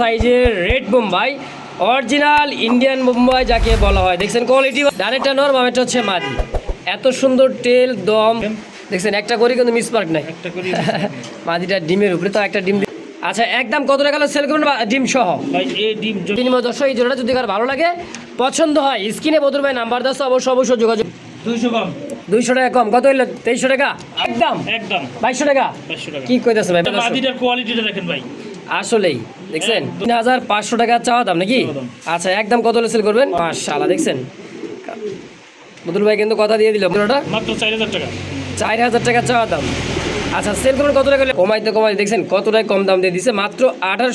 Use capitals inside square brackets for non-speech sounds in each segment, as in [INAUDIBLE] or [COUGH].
সাইজের red Bombay original Indian Bombay যাকে বলা হয়। দেখছেন কোয়ালিটি ডানেরটা নর বামেরটা হচ্ছে মাদি। এত সুন্দর টেল দম। দেখছেন একটা করে কিন্তু মিসমার্ক নাই। একটা করে [LAUGHS] মাদিটা ডিমের উপরে তো একটা ডিম আচ্ছা একদম কত টাকা সেল করবেন ডিম সহ? বিনিময় দর্শক এই জোড়াটা যদি কার ভালো লাগে পছন্দ হয় স্ক্রিনে বদল ভাই নাম্বার দাস অবশ্যই অবশ্যই যোগাযোগ দুইশো কম। দুইশো টাকা কম। কত হইল? তেইশশো টাকা? একদম? একদম। বাইশশো টাকা? কি কইতেছে ভাই? কোয়ালিটিটা দেখেন ভাই। আসলেই। দেখছেন। তিন হাজার পাঁচশো টাকা চাওয়া দাম নাকি? আচ্ছা একদম কত সেল করবেন? মাশাআল্লাহ দেখছেন? বদুল ভাই কিন্তু কথা দিয়ে দিল। মাত্র চার হাজার টাকা। চার হাজার টাকা চাওয়া দাম। আচ্ছা সেল করবেন কত টাকা কমাইতে কমাইতে দেখছেন? কতটাই কম দাম দিয়ে দিছে? মাত্র আঠারো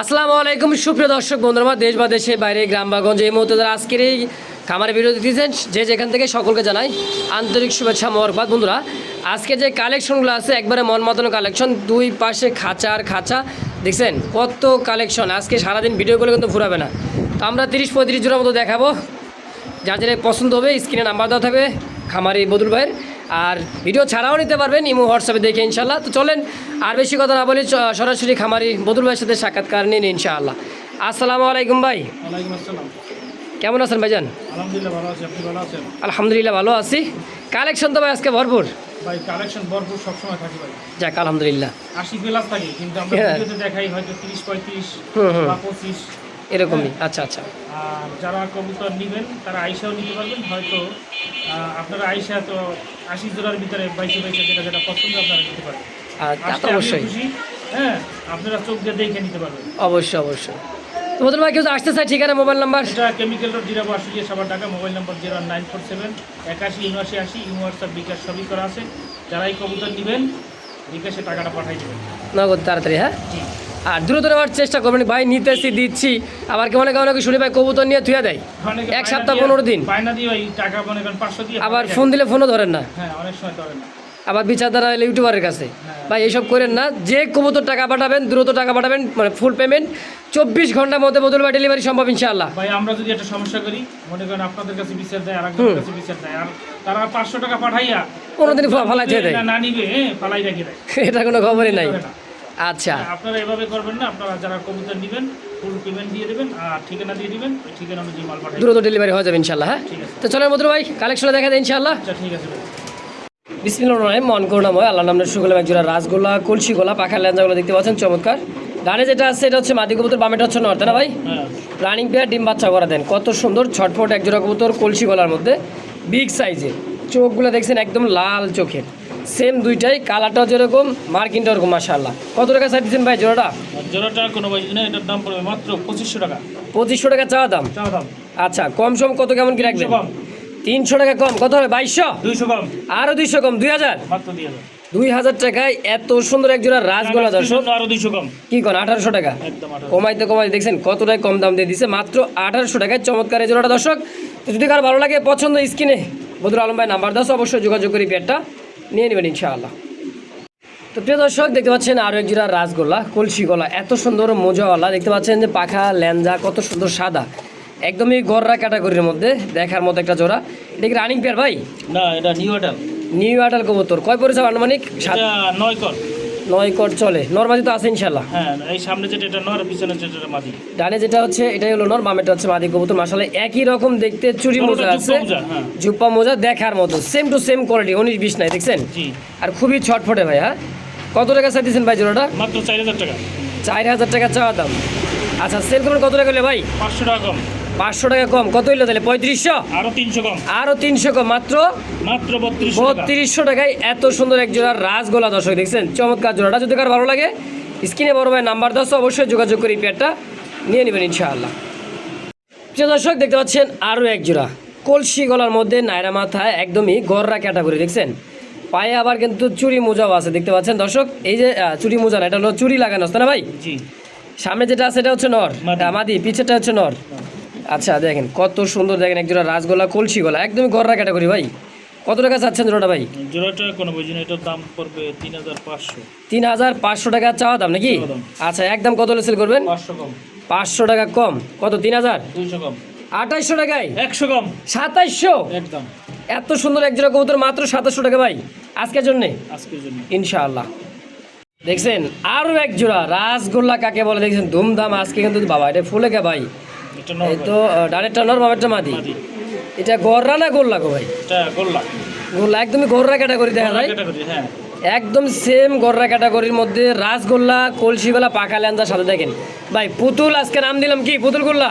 আসসালামু আলাইকুম সুপ্রিয় দর্শক বন্ধুরা দেশ বা দেশে বাইরে গ্রাম বা গঞ্জে এই মুহূর্তে যারা আজকের এই খামারে ভিডিও দিতেছেন যে যেখান থেকে সকলকে জানাই আন্তরিক শুভেচ্ছা মরবাদ বন্ধুরা আজকে যে কালেকশনগুলো আছে একবারে মন মতন কালেকশন দুই পাশে খাঁচা আর খাঁচা দেখছেন কত কালেকশন আজকে সারাদিন ভিডিও করে কিন্তু ফুরাবে না। তো আমরা তিরিশ পঁয়ত্রিশ জনের মতো দেখাবো। যার যেটা পছন্দ হবে স্ক্রিনে নাম্বার দেওয়া থাকবে খামারি বদুল ভাইয়ের। আর ভিডিও ছাড়াও নিতে পারবেন ইমো হোয়াটসঅ্যাপে দেখে ইনশাল্লাহ তো চলেন আর বেশি কথা না বলি সরাসরি খামারি বদুল ভাইয়ের সাথে সাক্ষাৎকার নিন ইনশাআল্লাহ। আসসালামু আলাইকুম ভাই। কেমন আছেন ভাইজান? আলহামদুলিল্লাহ ভালো আছি আলহামদুলিল্লাহ ভালো আছি। কালেকশন তো ভাই আজকে ভরপুর। ভাই কালেকশন ভরপুর সবসময় থাকে ভাই। যাক আলহামদুলিল্লাহ। আশি প্লাস থাকে কিন্তু আমরা হ্যাঁ। ভিডিওতে দেখাই হয়তো তিরিশ পঁয়ত্রিশ। বা পঁচিশ। এরকমই। আচ্ছা আচ্ছা। আর যারা কবুতর নেবেন তারা আইসাও নিতে পারবেন। হয়তো আপনারা আইসা তো আশি জোড়ার ভিতরে বাইশে বাইশে যেটা যেটা পছন্দ আপনারা নিতে পারবেন। অবশ্যই। হ্যাঁ আপনারা চোখ দিয়ে দেখে নিতে পারবেন। অবশ্যই অবশ্যই। বদুল ভাই কেউ আসতে চাই ঠিকানা মোবাইল নাম্বার এটা কেমিক্যাল রোড জিরাবো আশুলিয়া সবার টাকা mobile number zero nine four seven একাশি উনআশি আশি হোয়াটসঅ্যাপ বিকাশ সবই করা আছে। যারাই কবুতর নেবেন বিকাশে টাকাটা পাঠাই দেবেন। নগদ তাড়াতাড়ি হ্যাঁ? আর দ্রুত নেওয়ার চেষ্টা করবেন। ভাই নিতেছি দিচ্ছি। আবার কেমন কেমন কি শুনি ভাই কবুতর নিয়ে থুয়ে দেয়? এক সপ্তাহ পনেরো দিন। টাকা মনে করেন পাঁচশো দিয়ে আবার ফোন দিলে ফোনও ধরেন না। হ্যাঁ অনেক সময় ধরে না। আবার বিচার দ্বারা এলে ইউটিউবারের কাছে। ভাই এইসব করেন না। যে কবুতর টাকা পাঠাবেন দ্রুত টাকা পাঠাবেন মানে ফুল পেমেন্ট চব্বিশ ঘণ্টার মধ্যে বদল বা ডেলিভারি সম্ভব ইনশাআল্লাহ। ভাই আমরা যদি একটা সমস্যা করি মনে করেন আপনাদের কাছে বিচার দেয় আর কাছে বিচার দেয় আর তারা পাঁচশো টাকা পাঠাইয়া কোনোদিন ফালাই দিয়ে দেয়। না- নিবে হ্যাঁ ফালাই রেখে দেয়। [LAUGHS] এটা কোনো খবরই নাই। আচ্ছা। আপনারা এভাবে করবেন না আপনারা যারা কবুতর নেবেন ফুল পেমেন্ট দিয়ে দেবেন আর ঠিকানা দিয়ে দিবেন ওই ঠিকানা অনুযায়ী মাল পাঠাই দ্রুত ডেলিভারি হয়ে যাবে ইনশাআল্লাহ হ্যাঁ? ঠিক আছে। তো চলেন বদল ভাই কালেকশনে দেখা দেয় ইনশাআল্লাহ। আচ্ছা ঠিক আছে ভাই বিসমিল্লাহ রহমান মন করুণাময় আল্লাহ নামের সুগোলা একজোড়া রাসগোলা কলসি গোলা পাখার লেঞ্জাগুলো দেখতে পাচ্ছেন চমৎকার। ডানে যেটা আছে এটা হচ্ছে মাদি কবুতর বামেটা হচ্ছে নর্তে না ভাই? হ্যাঁ। রানিং পেয়ার ডিম বাচ্চা করা দেন। কত সুন্দর ছটফট একজোড়া কবুতর কলসি গলার মধ্যে। বিগ সাইজের চোখগুলো দেখছেন একদম লাল চোখের। সেম দুইটাই কালারটাও যেরকম মার্কিনটা ওরকম মাশাআল্লাহ। কত টাকা চাই দিচ্ছেন ভাই জোড়াটা? জোড়াটা কোনো ভাই এটার দাম পড়বে মাত্র পঁচিশশো টাকা। পঁচিশশো টাকা চাওয়া দাম? চা দাম। আচ্ছা কম সম কত কেমন কি রাখবেন? তিনশো টাকা কম। কত হবে? বাইশশো? দুইশো কম। আরও দুইশো কম দুই হাজার? দুই হাজার। টাকায় এত সুন্দর একজোড়া রাজগোলা দর্শক। আরও দুইশো কম। কি কোন আঠারোশো টাকা? কমাইতে কমাইতে দেখছেন কতটাই কম দাম দিয়ে দিছে। মাত্র আঠারোশো টাকায় চমৎকার এই জোড়াটা দর্শক। তো যদি কারও ভালো লাগে পছন্দ স্ক্রিনে বদরুল আলম ভাই নাম্বার দশ অবশ্যই যোগাযোগ করি পেয়ারটা নিয়ে নেবেন ইনশাআল্লাহ। তো প্রিয় দর্শক দেখতে পাচ্ছেন আরও এক জোড়া রাসগোল্লা কলসি গলা এত সুন্দর মোজাওয়ালা। দেখতে পাচ্ছেন যে পাখা ল্যাঞ্জা কত সুন্দর সাদা। একদমই গররা ক্যাটাগরির মধ্যে দেখার মতো একটা জোড়া। এটা কি রানিং পেয়ার ভাই? না এটা নিউ এটাল নিউ আটাল কবুতর। কয় পরিচাপ আনুমানিক? নয় কর। নয় কট চলে। নর্মালি তো আছে ইনশাল্লাহ হ্যাঁ এই সামনে যেটা এটা নয় আর পিছনে যেটা মাদি। ডানে যেটা হচ্ছে এটাই হলো নর বামেটা হচ্ছে মাদি কবুতর। মাসালে একই রকম দেখতে চুরি মোজা আছে। মোজা, হ্যাঁ। জুপ্পা মোজা দেখার মতো। সেম টু সেম কোয়ালিটি উনিশ বিশ নাই দেখছেন? জি। আর খুবই ছটফটে ভাই হ্যাঁ কত টাকা চাইতেছেন ভাই জোড়াটা? মাত্র চার হাজার টাকা। চার হাজার টাকা চাওয়া দাম। আচ্ছা সেল করবেন কত টাকা হলে ভাই? পাঁচশো টাকা কম। পাঁচশো টাকা কম। কত হইল তাহলে? পঁয়ত্রিশশো? আরও তিনশো কম। আরও তিনশো কম। মাত্র? মাত্র বত্রিশশো টাকায় এত সুন্দর এক জোড়া রাসগোলা দর্শক দেখছেন? চমৎকার জোড়াটা। যদি কার ভালো লাগে স্ক্রিনে বড় ভাই নাম্বার দশ অবশ্যই যোগাযোগ করি পেয়ারটা নিয়ে নেবেন ইনশাআল্লাহ। প্রিয় দর্শক দেখতে পাচ্ছেন আরও এক জোড়া। কলসি গলার মধ্যে নায়রা মাথায় একদমই গররা ক্যাটাগরি দেখছেন? পায়ে আবার কিন্তু চুরি মোজাও আছে দেখতে পাচ্ছেন দর্শক? এই যে চুরি মোজা না এটা হলো চুরি লাগানো আছে না ভাই? সামনে যেটা আছে এটা হচ্ছে নর। মাদি। পিছেটা হচ্ছে নর। আচ্ছা দেখেন কত সুন্দর দেখেন এক জোড়া রাসগোলা কলসি গলা একদমই গররা ক্যাটাগরি ভাই। কত টাকা চাচ্ছেন জোড়াটা ভাই? জোড়াটা কোনো বুঝি না এটার দাম পড়বে তিন হাজার পাঁচশো। তিন হাজার পাঁচশো টাকা চাওয়া দাম নাকি? আচ্ছা একদম কত হলে সেল করবেন? পাঁচশো কম। পাঁচশো টাকা কম। কত তিন হাজার? দুইশো কম। আঠাইশশো টাকায়? একশো কম। সাতাইশশো একদম। এত সুন্দর এক জোড়া কবুতর মাত্র সাতাশশো টাকা ভাই। আজকের জন্যে? আজকের জন্য। ইনশাআল্লাহ। দেখছেন আরও এক জোড়া রাসগোল্লা কাকে বলে দেখছেন ধুমধাম আজকে কিন্তু বাবা এটা ফুলে কে ভাই। এই তো ডানেরটা নর বাবারটা মাদি। এটা গররা না গোল্লা গো ভাই? এটা গোল্লা। গোল্লা একদমই গররা ক্যাটাগরি দেখা যায়। হ্যাঁ। একদম সেম গররা ক্যাটাগরির মধ্যে রাসগোল্লা কলসিগোল্লা পাকা ল্যান্দার সাথে দেখেন। ভাই পুতুল আজকে নাম দিলাম কি? পুতুল গোল্লা?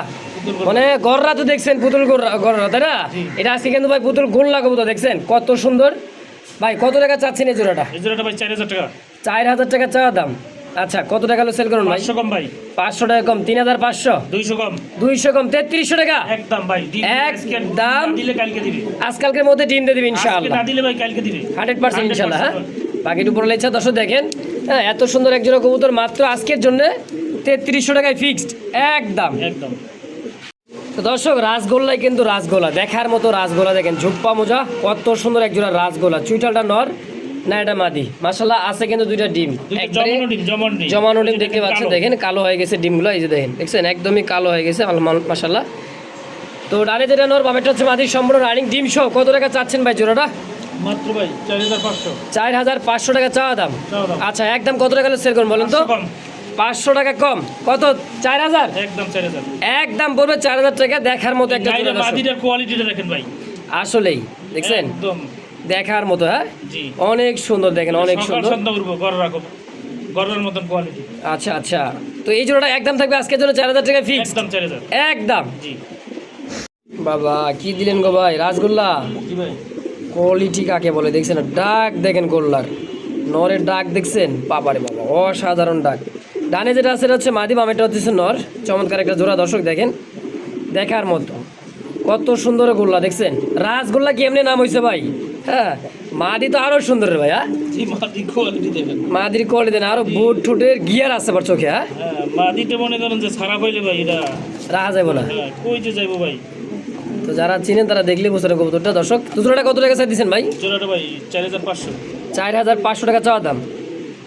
মানে গররা তো দেখছেন পুতুল গররা তাই না? এটা আজকে কিন্তু ভাই পুতুল গোল্লা কবুতর দেখছেন। কত সুন্দর। ভাই কত টাকা চাচ্ছেন এই জোড়াটা? এই জোড়াটা ভাই চার হাজার টাকা। চার হাজার টাকা চাওয়া দাম। আচ্ছা কত টাকা সেল করুন ভাই? পাঁচশো কম ভাই। পাঁচশো টাকা কম তিন হাজার পাঁচশো? দুইশো কম। দুইশো কম তেত্রিশশো টাকা? একদম ভাই একদম। দিলে কালকে দিবে। আজকালকের মধ্যে ডিম দিয়ে দিবি ইনশাআল্লাহ না দিলে ভাই কালকে দিবে। পার্সেন্ট 100% ইনশাল্লাহ হ্যাঁ? বাকিটু পড়লে ইচ্ছা দর্শক দেখেন হ্যাঁ এত সুন্দর এক জোড়া কবুতর মাত্র আজকের জন্য তেত্রিশশো টাকায় ফিক্সড একদম। একদম। তো দর্শক রাসগোল্লাই কিন্তু রাসগোলা দেখার মতো রাসগোলা দেখেন ঝুপ্পা মোজা কত সুন্দর এক জোড়া রাসগোলা চুইটালটা নর না এটা মাদি। মাসাল্লাহ আছে কিন্তু দুইটা ডিম। জমানো ডিম দেখতে পাচ্ছেন দেখেন কালো হয়ে গেছে ডিমগুলো এই যে দেখেন দেখছেন? একদমই কালো হয়ে গেছে মাসাল্লাহ তো ডানে যেটা নর বামেটা হচ্ছে মাদির সম্পূর্ণ রানিং ডিম সহ। কত টাকা চাচ্ছেন ভাই জোড়াটা? মাত্র ভাই চার হাজার পাঁচশো। টাকা চাওয়া দাম। আচ্ছা একদম কত টাকা সেল করুন বলেন তো? পাঁচশো টাকা কম। কত? চার হাজার? একদম পড়বে চার হাজার টাকা দেখার মতো একটা কোয়ালিটিটা দেখেন ভাই। আসলেই দেখছেন? একদম। দেখার মতো হ্যাঁ? অনেক সুন্দর দেখেন অনেক সুন্দর। মতন কোয়ালিটি আচ্ছা আচ্ছা। তো এই জোড়াটা একদম থাকবে আজকের জন্য চার হাজার টাকা ফিক্স একদম চার হাজার। একদম? জি। বাবা কি দিলেন গো ভাই? রাসগোল্লা? কোয়ালিটি কাকে বলে? দেখছেন ডাক দেখেন গোল্লার। নরের ডাক দেখছেন? বাবারে বাবা অসাধারণ ডাক। ডানে যেটা আছে হচ্ছে মাদি বামেটা হচ্ছে নর। চমৎকার একটা জোড়া দর্শক দেখেন। দেখার মতো। কত সুন্দর গোল্লা দেখছেন? রাসগোল্লা কি এমনি নাম হয়েছে ভাই? হ্যাঁ মাদি তো আরও সুন্দর রে ভাই হ্যাঁ জি মাদি কোয়ালিটি দেখেন। মাদির কোয়ালিটি দেন আরও বুট ঠুটের গিয়ার আছে আবার চোখে হ্যাঁ? হ্যাঁ মাদিতে মনে করেন যে সারা পাইলে ভাই এটা রাখা যাবে না। হ্যাঁ, কই যে যাইবো ভাই? তো যারা চিনেন তারা দেখলে বুঝতে পারেন কবুতরটা। দর্শক দুশোটা কত টাকা চাই দিচ্ছেন ভাই? জোড়াটা ভাই চার হাজার পাঁচশো। চার হাজার পাঁচশো টাকা চাওয়া দাম।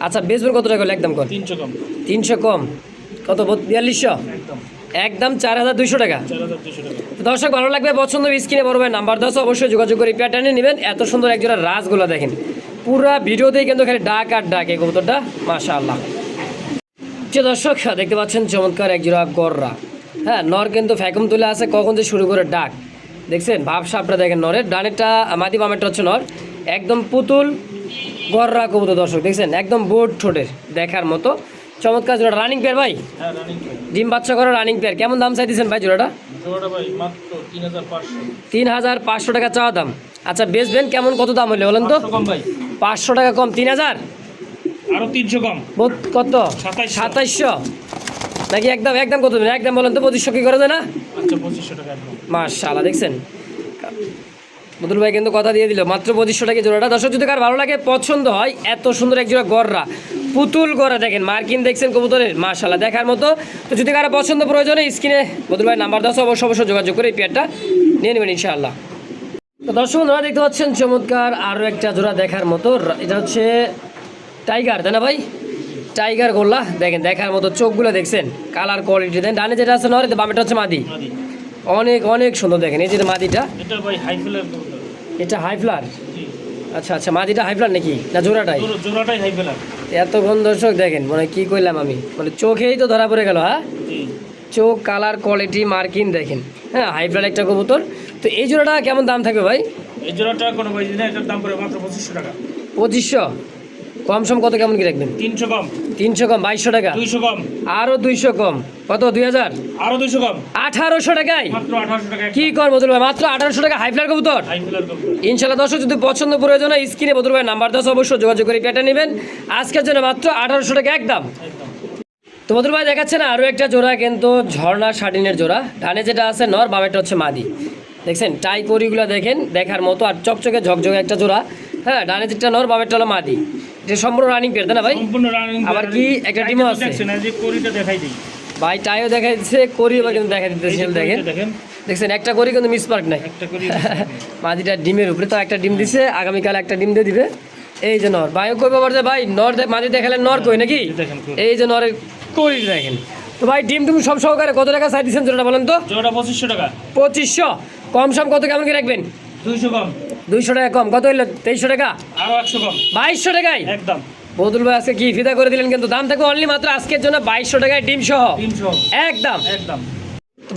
আচ্ছা বেসবেন কত টাকা হলো? একদম কর তিনশো কম। তিনশো কম। কত বিয়াল্লিশশো? একদম। একদম চার হাজার দুইশো টাকা। চার হাজার দুশো টাকা। দর্শক ভালো লাগবে পছন্দ স্ক্রিনে বড় ভাই নাম্বার দশ অবশ্যই যোগাযোগ করে প্যাটার্নে নেবেন। এত সুন্দর একজোড়া রাসগুলো দেখেন। পুরা ভিডিওতেই কিন্তু খালি ডাক আর ডাক এই কবুতরটা মাশা আল্লাহ দর্শক দেখতে পাচ্ছেন চমৎকার একজোড়া গররা। হ্যাঁ নর কিন্তু ফ্যাকুম তুলে আছে কখন যে শুরু করে ডাক। দেখছেন ভাবসাপটা দেখেন নরের। ডানেরটা মাদি বামেরটা হচ্ছে নর। একদম পুতুল গররা কবুতর দর্শক দেখছেন? একদম বোর্ড ঠোঁটের দেখার মতো। চমৎকার জোড়া। রানিং পেয়ার ভাই? হ্যাঁ ডিম বাচ্চা করা রানিং পেয়ার কেমন দাম চাইতেছেন ভাই জোড়াটা? তিন হাজার পাঁচশো। টাকা চাওয়া দাম। আচ্ছা বেচবেন কেমন? কত দাম হলে বলেন তো? পাঁচশো টাকা কম তিন হাজার? আরও তিনশো কম। কত? সাতাইশশো। নাকি একদম একদম কত একদম বলেন তো পঁচিশশো কি করে যায় না? আচ্ছা মাশাআল্লাহ দেখছেন? বদুল ভাই কিন্তু কথা দিয়ে দিল মাত্র পঁচিশশো টাকা জোড়াটা। দর্শক যদি কার ভালো লাগে পছন্দ হয় এত সুন্দর এক জোড়া গররা পুতুল গড়া দেখেন মার্কিন দেখছেন কবুতরের মাশাআল্লাহ দেখার মতো। তো যদি কারও পছন্দ প্রয়োজনে স্ক্রিনে বদুল ভাই নাম্বার দশ অবশ্যই অবশ্যই যোগাযোগ করে এই পেয়ারটা নিয়ে নেবেন ইনশাআল্লাহ। তো দর্শক বন্ধুরা দেখতে পাচ্ছেন চমৎকার আরও একটা জোড়া দেখার মতো। এটা হচ্ছে টাইগার তাই না ভাই? টাইগার গোল্লা দেখেন দেখার মতো চোখগুলো দেখছেন কালার কোয়ালিটি দেন। ডানে যেটা আছে নরে বামেটা হচ্ছে মাদি। অনেক অনেক সুন্দর দেখেন এই যে মাদিটা। এটা ভাই হাই ফেলার কবুতর এটা হাই ফ্লার আচ্ছা আচ্ছা মাদিটা হাই ফ্লার নাকি? না জোড়াটাই? জোড়াটাই হাই ফ্লার এতক্ষণ দর্শক দেখেন মানে কি কইলাম আমি? মানে চোখেই তো ধরা পড়ে গেল হ্যাঁ? চোখ কালার কোয়ালিটি মার্কিন দেখেন। হ্যাঁ হাই ফ্লার একটা কবুতর। তো এই জোড়াটা কেমন দাম থাকবে ভাই? এই জোড়াটা কোনো ভাই না এটার দাম পড়ে মাত্র পঁচিশশো টাকা। পঁচিশশো? কম সম কত কেমন কি রাখবেন? তিনশো কম। তিনশো কম বাইশশো টাকা? দুইশো কম। আরও দুইশো কম। কত দুই হাজার আরও দুইশো কম। আঠারোশো টাকায়? কি কর বদল ভাই মাত্র আঠারোশো টাকা হাই ফ্লার কবুতর। ইনশাল্লাহ দর্শক যদি পছন্দ প্রয়োজন হয় স্ক্রিনে বদল ভাই নাম্বার দশ অবশ্যই যোগাযোগ করে পেটা নেবেন। আজকের জন্য মাত্র আঠারোশো টাকা একদম। একদম। তো বদল ভাই দেখাচ্ছে না আরও একটা জোড়া কিন্তু ঝর্ণা শাটিনের জোড়া। ডানে যেটা আছে নর বামেটা হচ্ছে মাদি। দেখছেন টাই করিগুলো দেখেন দেখার মতো আর চকচকে ঝকঝকে একটা জোড়া। হ্যাঁ ডানে যেটা নর বামেরটা হলো মাদি। এটা সম্পূর্ণ রানিং পেয়ার তাই না ভাই? সম্পূর্ণ রানিং আবার কি একটা ডিমও আছে? দেখছেন এই যে করিটা দেখাই দিই। ভাই টাইও দেখা দিচ্ছে করি এবার কিন্তু দেখা দিতেছে দেখেন। দেখেন। দেখছেন একটা করি কিন্তু মিস পার্ক নাই। একটা করি [LAUGHS] মাদিটা ডিমের উপরে তো একটা ডিম দিছে আগামীকাল একটা ডিম দিয়ে দিবে। এই যে নর ভাইও কই বাবার যে ভাই নর মাদি দেখালে নর কই নাকি? এই যে নরের করি দেখেন। তো ভাই ডিম তুমি সব সহকারে কত টাকা চাই দিচ্ছেন জোড়াটা বলেন তো? জোড়া পঁচিশশো টাকা। পঁচিশশো। কম সম কত কেমন কি রাখবেন? দুইশো কম। দুইশো টাকা কম। কত হইল? তেইশশো টাকা? আরও একশো কম। বাইশশো টাকায়? একদম। বদুল ভাই আজকে কি ফিদা করে দিলেন কিন্তু দাম থাকবে অনলি মাত্র আজকের জন্য বাইশশো টাকায় ডিম সহ। একদম। একদম।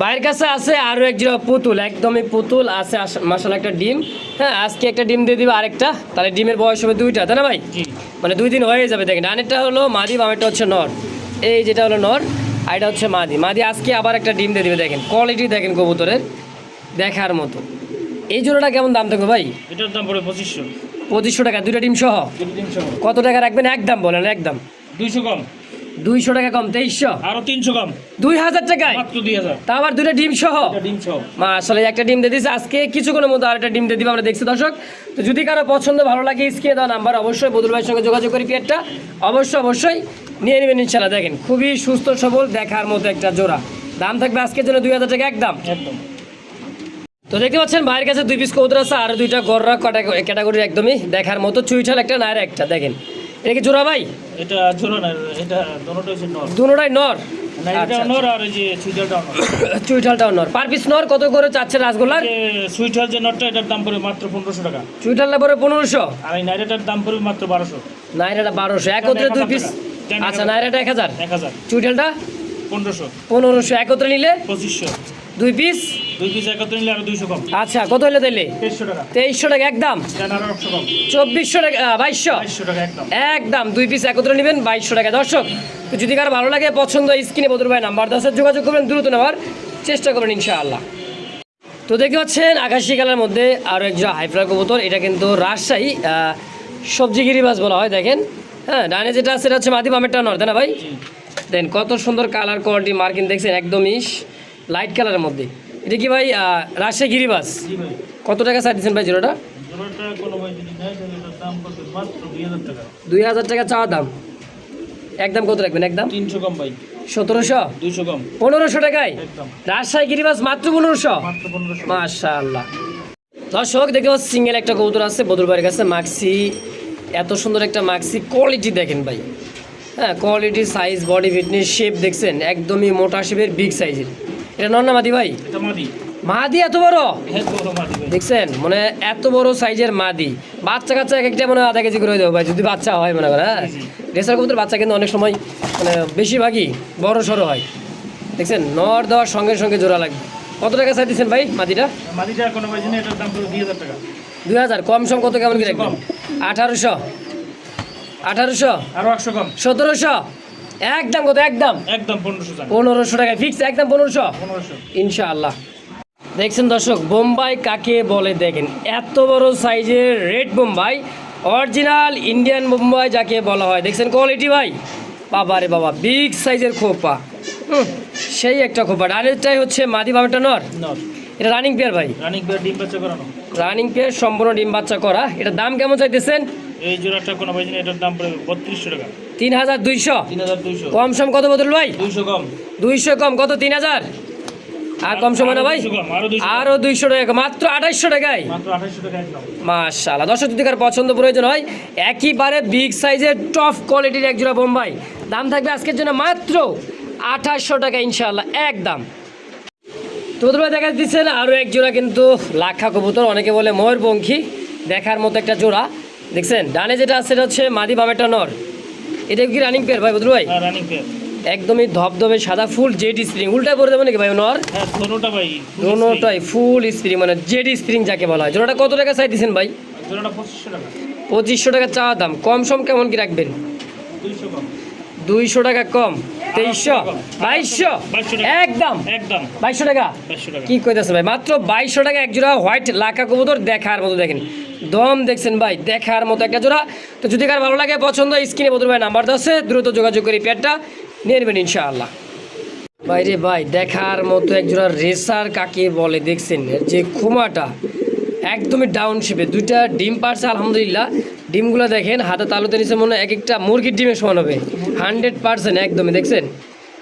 ভাইয়ের কাছে আছে আরও এক জোড়া পুতুল একদমই পুতুল আছে মাসাল একটা ডিম। হ্যাঁ আজকে একটা ডিম দিয়ে দিবে আরেকটা। তাহলে ডিমের বয়স হবে দুইটা তাই না ভাই? মানে দুই দিন হয়ে যাবে দেখেন। ডানেরটা হলো মাদি বামেরটা হচ্ছে নর। এই যেটা হলো নর আর এটা হচ্ছে মাদি। মাদি আজকে আবার একটা ডিম দিয়ে দিবে দেখেন। কোয়ালিটি দেখেন কবুতরের। দেখার মতো। এই জোড়াটা কেমন দাম থাকবে ভাই? এটার দাম পড়ে পঁচিশশো। পঁচিশশো টাকা দুইটা ডিম সহ? কত টাকা রাখবেন? একদম বলেন একদম। দুইশো কম। দুইশো টাকা কম তেইশশো? আরও তিনশো কম। দুই হাজার টাকায়? তা আবার দুইটা ডিম সহ? মা আসলে একটা ডিম দিয়ে আজকে কিছুক্ষণের মধ্যে আরেকটা ডিম দিয়ে দিবে আমরা দেখছি দর্শক। তো যদি কারও পছন্দ ভালো লাগে স্ক্রিনে দেওয়া নাম্বার অবশ্যই বদুল ভাইয়ের সঙ্গে যোগাযোগ করি পেটটা অবশ্যই অবশ্যই নিয়ে নেবেন ইনশাল্লাহ দেখেন খুবই সুস্থ সবল দেখার মতো একটা জোড়া। দাম থাকবে আজকের জন্য দুই হাজার টাকা একদম। একদম। তো দেখতে পাচ্ছেন ভাইয়ের কাছে দুই পিস কৌতর আছে আর দুইটা গররা ক্যাটাগরি একদমই দেখার মতো। চুইঠাল একটা নায়ের একটা দেখেন। এটা কি জোড়া ভাই? এটা ঝোলো না এটা নর। দুটাই নর? এটা আচ্ছা, নর আর এই যে সুইটালটা নর। [COUGHS] চুইঠালটাও নর। পার পিস নর কত করে চাচ্ছে রাসগোল্লার? যে নটটা এটার দাম পড়বে মাত্র পনেরোশো টাকা। চুইঠালটা পরে পনেরোশো? আর এই নাইরাটার দাম পড়বে মাত্র বারোশো। নাইরাটা বারোশো। একত্রে দুই পিস আচ্ছা নাইরাটা এক হাজার? এক হাজার। চুইঠালটা পনেরোশো। পনেরোশো। একত্রে নিলে? পঁচিশশো। দুই পিস দুই পিস একত্রে নিলে আরও দুইশো কম। আচ্ছা কত হলে দিলে তেইশশো টাকা। তেইশশো টাকা একদম? চব্বিশশো টাকা বাইশশো? টাকা একদম। একদম দুই পিস একত্রে নেবেন বাইশশো টাকা। দর্শক যদি কারও ভালো লাগে পছন্দ স্ক্রিনে বদল ভাই নাম্বার দশের যোগাযোগ করবেন দ্রুত নেওয়ার চেষ্টা করবেন ইনশাআল্লাহ। তো দেখতে পাচ্ছেন আকাশি কালার মধ্যে আরও একজন হাইফ্রা কবুতর। এটা কিন্তু রাজশাহী সবজি গিরিবাজ বলা হয় দেখেন। হ্যাঁ ডানে যেটা আছে সেটা হচ্ছে মাদি বামেরটা নর তাই না ভাই? দেন কত সুন্দর কালার কোয়ালিটি মার্কিন দেখছেন একদমই লাইট কালারের মধ্যে। এটা কি ভাই রাজশাহী গিরিবাস? কত টাকা সার দিচ্ছেন ভাই জিরোটা দুই হাজার টাকা। চাওয়া দাম। একদম কত রাখবেন একদম তিনশো কম ভাই। সতেরোশো? দুইশো কম। পনেরোশো টাকায়? রাজশাহী গিরিবাস মাত্র পনেরোশো? মাশাআল্লাহ। দর্শক দেখতে পাচ্ছি সিঙ্গেল একটা কবুতর আছে ভাইয়ের কাছে মাক্সি এত সুন্দর একটা মাক্সি কোয়ালিটি দেখেন ভাই। হ্যাঁ quality size body fitness shape দেখছেন একদমই মোটা শেপের বিগ সাইজের এটা নর না মাদি ভাই? মাদি। এত বড়? দেখছেন মানে এত বড় সাইজের মাদি। বাচ্চা কাচ্চা এক একটা মনে আধা কেজি করে দেবো ভাই যদি বাচ্চা হয় মনে করে হ্যাঁ। রেসার কবুতর বাচ্চা কিন্তু অনেক সময় মানে বেশিরভাগই বড় সড়ো হয়। দেখছেন নর দেওয়ার সঙ্গে সঙ্গে জোড়া লাগবে কত টাকা চাই দিচ্ছেন ভাই মাদিটা? মাদিটা কোনো ভাই এটার দাম দুই হাজার টাকা। দুই হাজার কম সম কত কেমন কি রাখবেন। আঠারোশো। আঠারোশো? আরও একশো কম। সতেরোশো? একদম কত একদম? একদম পনেরোশো টাকা ফিক্স একদম পনেরোশো? ইনশাআল্লাহ। দেখছেন দর্শক বোম্বাই কাকে বলে দেখেন? এত বড় সাইজের red Bombay original Indian Bombay যাকে বলা হয়। দেখছেন কোয়ালিটি ভাই? বাবা রে বাবা বিগ সাইজের খোপা। হুম, সেই একটা খোপা। ডানেরটাই হচ্ছে মাদি বাবাটা নর? এটা রানিং পেয়ার ভাই। রানিক বের ডিম বাচ্চা করানো। রানিং পেয়ার সম্পূর্ণ ডিম বাচ্চা করা। এটার দাম কেমন চাইতেছেন? এই জোড়াটা কোনো ভাই এটার দাম পড়বে বত্রিশশো টাকা। তিন হাজার দুইশো? তিন হাজার দুইশো। কম সম কত বদল ভাই? দুইশো কম। দুইশো কম কত তিন হাজার? আর কম সময় না ভাই? আরও দুইশো টাকা মাত্র আঠাইশশো টাকায়। মাশাআল্লাহ দর্শক যদি কার পছন্দ প্রয়োজন হয়। একইবারে বিগ সাইজের টপ কোয়ালিটির এক জোড়া বোম্বাই দাম থাকবে আজকের জন্য মাত্র আঠাশশো টাকা ইনশাআল্লাহ একদম। তো তোমরা দেখা দিচ্ছেন আরও এক জোড়া কিন্তু লাখা কবুতর অনেকে বলে ময়ূরপঙ্খী। দেখার মতো একটা জোড়া। দেখছেন? ডানে যেটা আছে সেটা হচ্ছে মাদি বামেটা নর। এটা কি রানিং পেয়ার ভাই বদরু ভাই? হ্যাঁ রানিং পেয়ার একদমই ধবধবে সাদা ফুল জেড স্প্রিং উল্টায় পরে দেবো নাকি ভাই নর? হ্যাঁ দোনোটা ভাই দোনোটাই ফুল স্প্রিং মানে জেড স্প্রিং যাকে বলা হয়। জোড়াটা কত টাকা চাই দিচ্ছেন ভাই? পঁচিশশো টাকা। চাওয়া দাম। কম সম কেমন কি রাখবেন? দুইশো টাকা কম। তেইশশো বাইশশো একদম। একদম। বাইশশো টাকা। কি কইতেছে ভাই? মাত্র বাইশশো টাকা এক জোড়া হোয়াইট লাখা কবুতর দেখার মতো দেখেন। দম দেখছেন ভাই দেখার মতো একটা জোড়া। তো যদি কার ভালো লাগে পছন্দ স্ক্রিনে বদল ভাই নাম্বার আছে দ্রুত যোগাযোগ করি পেটটা নিয়ে নেবেন ইনশাআল্লাহ। বাইরে ভাই দেখার মতো এক জোড়া রেসার কাকে বলে দেখছেন? যে খুমাটা। একদমই ডাউন শেপে দুইটা ডিম পারছে আলহামদুলিল্লাহ। ডিমগুলো দেখেন হাতে তালুতে নিচে মনে এক একটা মুরগির ডিমের সমান হবে। হান্ড্রেড পার্সেন্ট একদমই দেখছেন?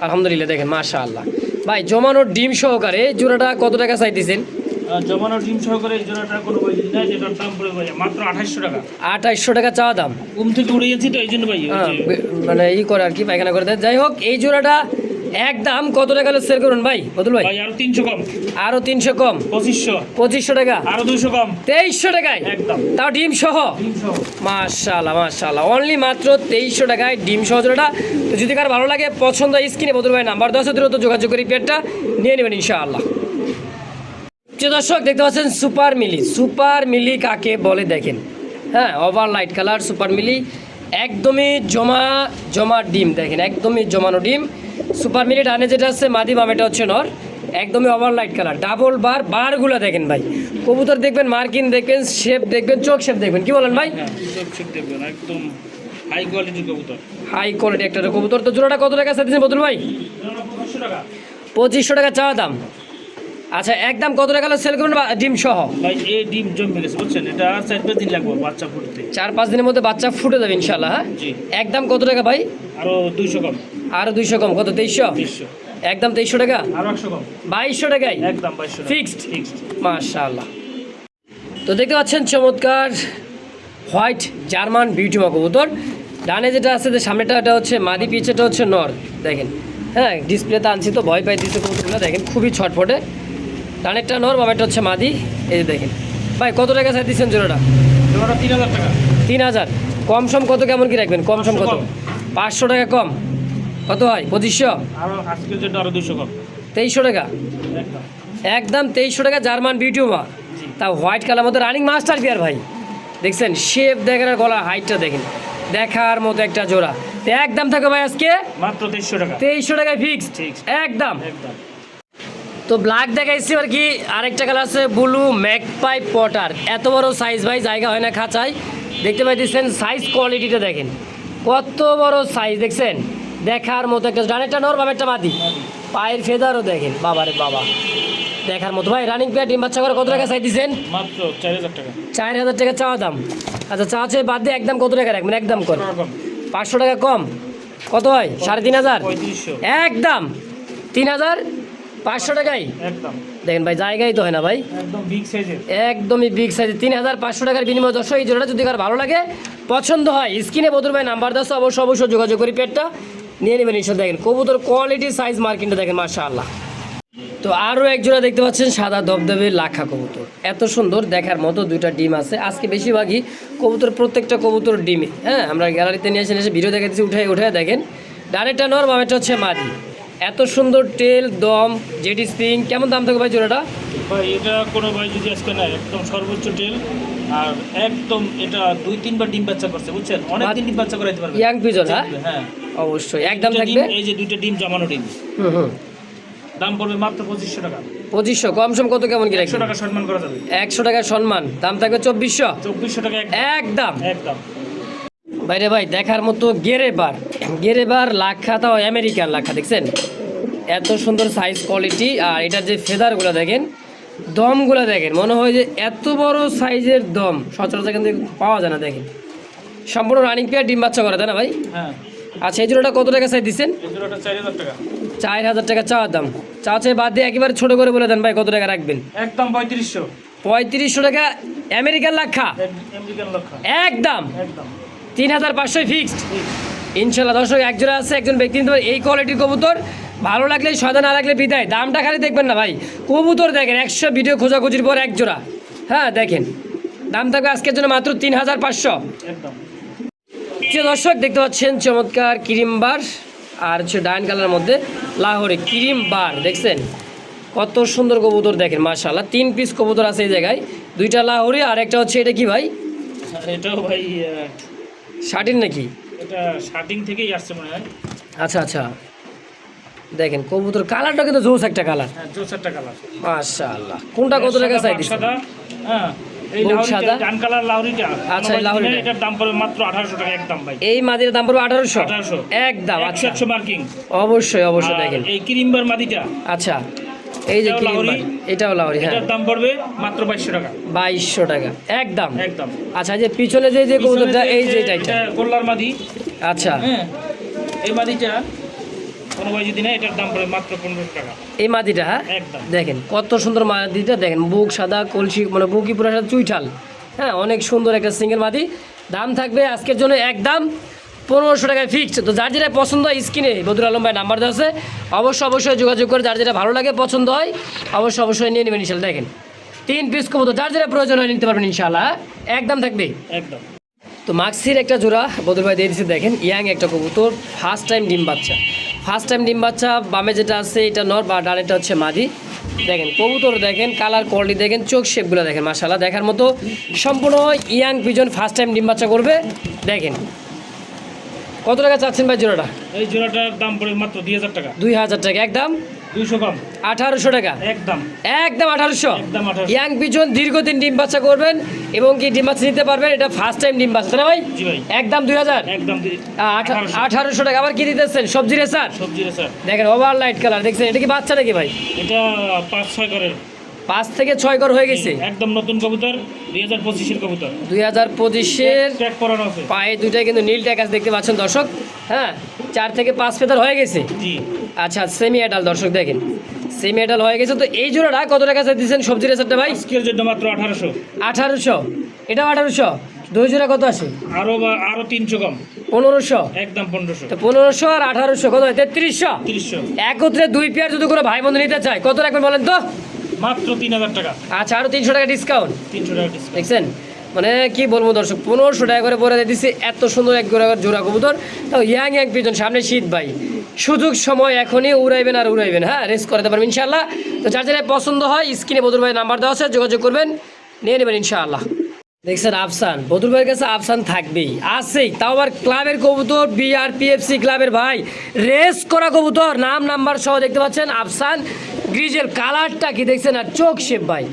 আলহামদুলিল্লাহ দেখেন মাশা আল্লাহ ভাই জমানোর ডিম সহকারে এই জোড়াটা কত টাকা চাইতেছেন? জমানো ডিম সহকারে এই জোড়াটা কোনো ভাই যদি যেটার দাম পড়বে ভাই মাত্র আঠাশশো টাকা। টাকা চাওয়া দাম। ঘুম থেকে উড়ে গেছি তো এই জন্য ভাই হ্যাঁ, মানে ই করে আর কি পায়খানা করে দেয়। যাই হোক এই জোড়াটা একদম কত টাকা সেল করুন ভাই? বদল ভাই? আরও তিনশো কম। আরও তিনশো কম? পঁচিশশো। পঁচিশশো টাকা? আরও দুশো কম। তেইশশো টাকায়? একদম। তাও ডিম সহ? মাশাল্লাহ মাশাল্লাহ অনলি মাত্র তেইশশো টাকায় ডিম সহজটা তো যদি কার ভালো লাগে পছন্দ স্ক্রিনে বদল ভাই নাম্বার দশ দ্রুত যোগাযোগ করি পেটটা নিয়ে নেবেন ইনশাআল্লাহ। দর্শক দেখতে পাচ্ছেন সুপার মিলি। সুপার মিলি কাকে বলে দেখেন? হ্যাঁ ওভার লাইট কালার সুপার মিলি। একদমই জমা জমা ডিম দেখেন। একদমই জমানো ডিম। সুপার মিনিট ডানে যেটা আছে মাদি বাম এটা হচ্ছে নর। একদমই over light colour double bar বারগুলো দেখেন ভাই। কবুতর দেখবেন মার্কিন দেখবেন শেপ দেখবেন চোখ শেপ দেখবেন। কি বলেন ভাই? হ্যাঁ একদম হাই কোয়ালিটির কবুতর। হাই কোয়ালিটি একটা কবুতর। তো জোড়াটা কত টাকা সাথে বদল ভাই? পঁচিশশো টাকা। চা টাকা চাওয়া দাম। আচ্ছা একদম কত টাকা সেল করবেন ডিম সহ? ভাই এই ডিম জমে গেছে বুঝছেন? এটা আর চার পাঁচ দিন লাগবে বাচ্চা ফুটতে। চার পাঁচ দিনের মধ্যে বাচ্চা ফুটে যাবে ইনশাল্লাহ হ্যাঁ? জি। একদম কত টাকা ভাই? আরও দুইশো কম। আরও দুইশো কম কত তেইশশো? একদম তেইশশো টাকা? আরও একশো কম। বাইশশো টাকায়? একদম বাইশশো Fixed? ফিক্সড মাশাআল্লাহ। তো দেখতে পাচ্ছেন চমৎকার হোয়াইট জার্মান বিউটি কবুতর ডানে যেটা আছে যে সামনেটা এটা হচ্ছে মাদি পিছেটা হচ্ছে নর। দেখেন হ্যাঁ ডিসপ্লেতে আনছি তো ভয় পাই দিচ্ছে কবুতরগুলো। দেখেন খুবই ছটফটে। ডানেরটা নর বামেরটা হচ্ছে মাদি। এই যে দেখেন। ভাই কত টাকা চাই দিচ্ছেন জোড়াটা? জোড়াটা তিন হাজার টাকা। তিন হাজার। কম সম কত কেমন কি রাখবেন? কম সম কত? পাঁচশো টাকা কম। কত হয়? পঁচিশশো? দুশো কম। তেইশশো টাকা? একদম তেইশশো টাকা জার্মান বিউটিউমা। তা হোয়াইট কালার মতো রানিং মাস্টার বিয়ার ভাই। দেখছেন? শেপ দেখেন আর গলা হাইটটা দেখেন। দেখার মতো একটা জোড়া। তো একদম থাকে ভাই আজকে? মাত্র তেইশশো টাকা। তেইশশো টাকায় ফিক্স Fixed। একদম। একদম। তো ব্ল্যাক দেখাইছি আর কি আরেকটা কালার আছে ব্লু ম্যাকপাই পটার এত বড় সাইজ ভাই জায়গা হয় না খাঁচায়। দেখতে পাইতেছেন সাইজ কোয়ালিটিটা দেখেন। কত বড় সাইজ দেখছেন? দেখার মতো একটা ডানেরটা নর বামেরটা মাদি পায়ের ফেদারও দেখেন বাবারে বাবা। দেখার মতো। ভাই রানিং পেয়ার ডিম বাচ্চা করে কত টাকা চাই দিচ্ছেন মাত্র চার হাজার টাকা। চার হাজার টাকা চাওয়া দাম। আচ্ছা চা চেয়ে বাদ দিয়ে একদম কত টাকা রাখবেন? একদম কর। পাঁচশো টাকা কম। কত হয়? সাড়ে তিন হাজার? একদম। তিন হাজার? পাঁচশো টাকাই একদম। দেখেন ভাই জায়গাই তো হয় না ভাই। একদম বিগ সাইজের একদমই বিগ সাইজ তিন হাজার পাঁচশো টাকার বিনিময় দর্শক এই জোড়াটা যদি কার ভালো লাগে পছন্দ হয় স্ক্রিনে বদল ভাই নাম্বার দশ অবশ্যই অবশ্যই যোগাযোগ করি পেটটা। নিয়ে নেবেন ইনশাল দেখেন কবুতর কোয়ালিটি সাইজ মার্কিংটা দেখেন মাশা আল্লাহ তো আরও এক জোড়া দেখতে পাচ্ছেন সাদা দবদবে লাখা কবুতর। এত সুন্দর দেখার মতো দুইটা ডিম আছে। আজকে বেশিরভাগই কবুতর প্রত্যেকটা কবুতর ডিমে হ্যাঁ আমরা গ্যালারিতে নিয়ে এসে এসে ভিডিও দেখাচ্ছি উঠে উঠে দেখেন। ডানেরটা নর বামেরটা হচ্ছে মাদি। এত সুন্দর টেল দম জেডি স্প্রিং কেমন দাম থাকবে ভাই জোড়াটা? ভাই এটা কোনো ভাই যদি আজকে না একদম সর্বোচ্চ টেল আর একদম এটা দুই তিনবার ডিম বাচ্চা করছে বুঝছেন? অনেক দিন ডিম বাচ্চা করাইতে পারবে ইয়াং পিজন হ্যাঁ? হ্যাঁ। অবশ্যই একদম থাকবে? এই যে দুইটা ডিম জমানো ডিম। হুম হুম। দাম পড়বে মাত্র পঁচিশশো টাকা। পঁচিশশো কম সম কত কেমন কি একশো টাকা সম্মান করা যাবে। একশো টাকার সম্মান দাম থাকবে চব্বিশশো। চব্বিশশো টাকা এক- একদম। একদম। বাইরে ভাই দেখার মতো গেরে বার। গেরে বার লাখা তাও আমেরিকান লাখা দেখছেন? এত সুন্দর সাইজ কোয়ালিটি আর এটার যে ফেদারগুলো দেখেন দমগুলো দেখেন মনে হয় যে এত বড় সাইজের দম সচরাচর কিন্তু পাওয়া যায় না দেখেন। সম্পূর্ণ রানিং পেয়ার ডিম বাচ্চা করে তাই না ভাই? হ্যাঁ। আচ্ছা এই জোড়াটা কত টাকা চাই দিচ্ছেন? চার হাজার টাকা। চাওয়ার দাম। চা চেয়ে বাদ দিয়ে একেবারে ছোটো করে বলে দেন ভাই কত টাকা রাখবেন? একদম পঁয়ত্রিশশো। পঁয়ত্রিশশো টাকা আমেরিকান লাখা। একদম। একদম। তিন হাজার পাঁচশোই ফিক্সড ইনশাল্লাহ দর্শক একজোড়া আছে একজন ব্যক্তি নিতে পারে। এই কোয়ালিটির কবুতর ভালো লাগলে সদা না লাগলে বিদায়। দামটা খালি দেখবেন না ভাই। কবুতর দেখেন একশো ভিডিও খোঁজাখুঁজির পর এক জোড়া হ্যাঁ দেখেন। দাম থাকবে আজকের জন্য মাত্র তিন হাজার পাঁচশো। দর্শক দেখতে পাচ্ছেন চমৎকার ক্রিম বার আর হচ্ছে ডায়ন কালার মধ্যে লাহোরে ক্রিম বার দেখছেন? কত সুন্দর কবুতর দেখেন মাশাল্লাহ তিন পিস কবুতর আছে এই জায়গায়। দুইটা লাহোরি আর একটা হচ্ছে এটা কি ভাই? এটাও ভাই শার্টিন নাকি? এটা স্টার্টিং থেকেই আসছে মনে হয়। আচ্ছা আচ্ছা। দেখেন কবুতর কালারটা কিন্তু জোস একটা কালার হ্যাঁ চৌষট্টা কালার মাশাআল্লাহ। কোনটা কত টাকা চাই দিচ্ছেন সাদা হ্যাঁ এই সাদা? ডান কালার লাউরিটা। আচ্ছা, লাউরিটা। এটার দাম পড়বে মাত্র আঠারোশো টাকা একদম ভাই। এই মাদির দাম পড়বে আঠারোশো? আঠারোশো। একদম আচ্ছা। একশো মার্কিং অবশ্যই অবশ্যই দেখেন। এই ক্রিমবার মাদিটা। আচ্ছা। এই যে এটাও লাহোরি? এটাও হ্যাঁ। এটার দাম পড়বে মাত্র বাইশশো টাকা। টাকা একদম। একদম। আচ্ছা যে পিছনে যে যে কবুতরটা এই যে এটা গোল্লার মাদি। আচ্ছা। হ্যাঁ এই মাদিটা কোনো ভাই যদি না এটার দাম পড়বে মাত্র পনেরোশো টাকা। এই মাদিটা হ্যাঁ? একদম। দেখেন কত সুন্দর মাদিটা দেখেন বুক সাদা কলসি মানে বুকি পুরো সাদা চুইঠাল। হ্যাঁ অনেক সুন্দর একটা সিঙ্গেল মাদি। দাম থাকবে আজকের জন্য একদম পনেরোশো টাকায় ফিক্সড তো যার যেটা পছন্দ হয় স্ক্রিনে বদুর আলম ভাই নাম্বার দেওয়া আছে। অবশ্যই অবশ্যই যোগাযোগ করে যার যেটা ভালো লাগে পছন্দ হয় অবশ্যই অবশ্যই নিয়ে নেবেন ইনশাল্লাহ। দেখেন তিন পিস কবুতর যার যেটা প্রয়োজন হয় নিতে পারবেন ইনশাল্লাহ। একদম থাকবে? একদম। তো মাক্সির একটা জোড়া বদুর ভাই দিয়ে দিচ্ছে দেখেন ইয়াং একটা কবুতর ফার্স্ট টাইম ডিম বাচ্চা। ফার্স্ট টাইম ডিম বাচ্চা বামে যেটা আছে এটা নর বা ডানেটা হচ্ছে মাদি। দেখেন কবুতর দেখেন কালার কোয়ালিটি দেখেন চোখ শেপগুলো দেখেন মাশাল্লাহ দেখার মতো সম্পূর্ণ ইয়াং পিজন ফার্স্ট টাইম ডিম বাচ্চা করবে। দেখেন কত টাকা চাচ্ছেন ভাই জোড়াটা? এই জোড়াটার দাম পড়ে মাত্র দুই হাজার টাকা। দুই হাজার টাকা একদম? দুইশো কম আঠারোশো টাকা? একদম। একদম আঠারোশো? একদম 1800 ইয়াং পিজন দীর্ঘদিন ডিম বাচ্চা করবেন এবং কি ডিম বাচ্চা নিতে পারবেন এটা ফার্স্ট টাইম ডিম বাচ্চা না ভাই? জি ভাই। একদম দুই হাজার? একদম আঠারোশো। আঠারোশো টাকা। আবার কি দিতেছেন? সবজি রে স্যার? সবজি রে স্যার। দেখেন ওভার লাইট কালার দেখছেন এটা কি বাচ্চা নাকি ভাই? এটা পাঁচ ছয় করের পাঁচ থেকে ছয় কর হয়ে গেছে। একদম নতুন কবুতর দুই হাজার পঁচিশের কবুতর। দুই হাজার পঁচিশের পায়ে দুইটাই কিন্তু নীল ট্যাকাস দেখতে পাচ্ছেন দর্শক। হ্যাঁ চার থেকে পাঁচ ফেদার হয়ে গেছে। আচ্ছা সেমি অ্যাডাল দর্শক দেখেন। সেমি অ্যাডাল হয়ে গেছে তো এই জোড়াটা কত টাকা দিচ্ছেন সবজি রেসারটা ভাই? জন্য মাত্র আঠারোশো। আঠারোশো। এটাও আঠারোশো। দুই জোড়া কত আছে? আরও আরও তিনশো কম। পনেরোশো। একদম পনেরোশো। তো পনেরোশো আর আঠারোশো কত হয়? তেত্রিশশো। তিরিশশো। একত্রে দুই পেয়ার যদি কোনো ভাই বন্ধু নিতে চায় কত রাখবেন বলেন তো? মাত্র তিন হাজার টাকা। আচ্ছা আরও তিনশো টাকা ডিসকাউন্ট তিনশো টাকা ডিসকাউন্ট দেখছেন? মানে কি বলব দর্শক পনেরোশো টাকা করে পরে দিচ্ছে এত সুন্দর এক গোড়া জোড়া কবুতর। তাও ইয়াং এক পিজন সামনে শীত ভাই। সুযোগ সময় এখনই উড়াইবেন আর উড়াইবেন হ্যাঁ? রেস করাতে পারবেন ইনশাল্লাহ তো যার যারা পছন্দ হয় স্ক্রিনে বদুর ভাই নাম্বার দেওয়া আছে যোগাযোগ করবেন। নিয়ে নেবেন ইনশাআল্লাহ। দেখছেন আফসান বদুর ভাইয়ের কাছে আফসান থাকবেই। আছেই তাও আবার ক্লাবের কবুতর বিআরপিএফসি ক্লাবের ভাই। রেস করা কবুতর নাম নাম্বার সহ দেখতে পাচ্ছেন আফসান। গ্রিজের কালারটা কি দেখছেন? আর চোখ শেপ ভাই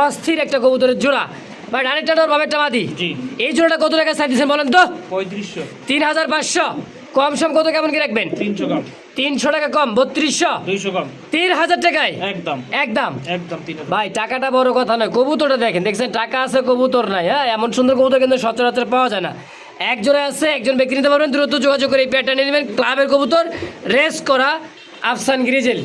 অস্থির একটা কবুতরের জোড়া। ভাই ডানেরটা ডর মাদি জি। এই জোড়াটা কত টাকা বলেন তো? পঁয়ত্রিশশো। তিন হাজার পাঁচশো। কম সম কত কেমন কি রাখবেন? তিনশো তিনশো টাকা কম বত্রিশশো। দুইশো কম। তিন হাজার টাকায়? একদম। একদম? একদম ভাই টাকাটা বড় কথা নয় কবুতরটা দেখেন দেখছেন টাকা আছে কবুতর নাই হ্যাঁ? এমন সুন্দর কবুতর কিন্তু সচরাচর পাওয়া যায় না। একজনে আছে একজন ব্যক্তি নিতে পারবেন দ্রুত যোগাযোগ করে এই প্যাটার্ন নেবেন। ক্লাবের কবুতর রেস করা আফসান গ্রিজেল।